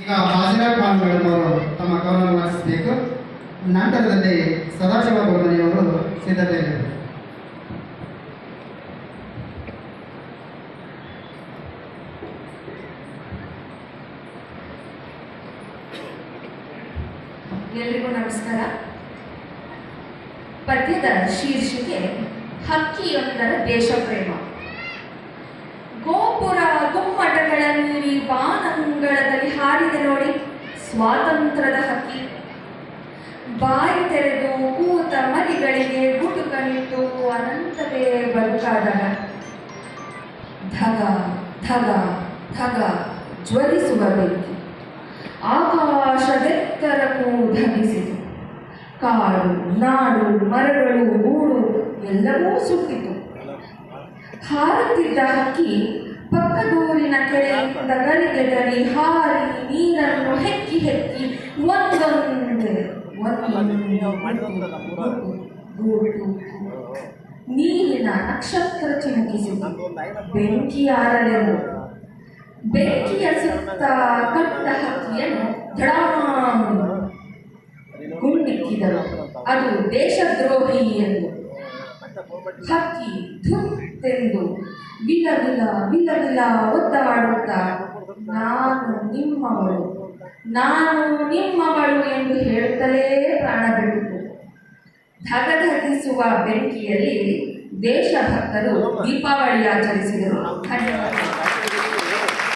ಈಗ ಬಾಜಿರಾವ್ ಮೇಡಮವರು ತಮ್ಮ ಗೌರವ ಮಾಡಿಸಬೇಕು. ನಂತರದಲ್ಲಿ ಸದಾಶಿವ ಬೋಧನೆಯವರು ಸಿದ್ಧತೆಯಲ್ಲಿದ್ದಾರೆ ಎಲ್ರಿಗೂ ನಮಸ್ಕಾರ. ಪದ್ಯದ ಶೀರ್ಷಿಕೆ, ಹಕ್ಕಿಯೊಂದರ ದೇಶಪ್ರೇಮ. ಗೋಪುರ ಗುಮ್ಮಟಗಳ ನೀರಿ ಸ್ವಾತಂತ್ರ್ಯದ ಹಕ್ಕಿ. ಬಾಯಿ ತೆರೆದು ಕೂತ ಮರಿಗಳಿಗೆ ಗುಟುಕನಿಟ್ಟು ಅನಂತವೇ ಬದುಕಾದಾಗ ಧಗ ಧಗ ಧಗ ಜ್ವಲಿಸುವ ಬೆಂಕಿ ಆಕಾಶದೆತ್ತರಕ್ಕೂ ಧಗಿಸಿತು ಕಾಡು, ನಾಡು, ಮರಗಳು, ಗೂಡು ಎಲ್ಲವೂ ಸುಟ್ಟಿತು ಹಾರುತ್ತಿದ್ದ ಹಕ್ಕಿ ಪಕ್ಕದೂರಿನ ಕೆರೆಯಿಂದ ಗರಿಗೆದರಿ ಹಾರಿ, ನೀರನ್ನು ಹೆಕ್ಕಿ ಹೆಕ್ಕಿ ಒಂದೊಂದೇ ಗೂಡು ನೀರಿನ ನಕ್ಷತ್ರ ಚಿಮುಕಿಸಿತು ಬೆಂಕಿಯಾರಲೆವು. ಬೆಂಕಿಯ ಸುತ್ತ ಕಟ್ಟ ಹಕ್ಕಿಯನ್ನು ಧಡಾಮ್ ಗುಂಡಿಕ್ಕಿದರು. ಅದು ದೇಶದ್ರೋಹಿ ಎಂದು. ಹಕ್ಕಿ ಧುತ್ತೆಂದು ಬಿಲ್ಲದಿಲ್ಲ ವಿಲ ಒದ್ದಾಡುತ್ತಾ ನಾನು ನಿಮ್ಮವಳು. ನಾನು ನಿಮ್ಮವಳು ಎಂದು ಹೇಳುತ್ತಲೇ ಪ್ರಾಣ ಬಿಡುತ್ತು ಧಗಧಗಿಸುವ ಬೆಂಕಿಯಲ್ಲಿ ದೇಶಭಕ್ತರು ದೀಪಾವಳಿ ಆಚರಿಸಿದರು ಧನ್ಯವಾದ.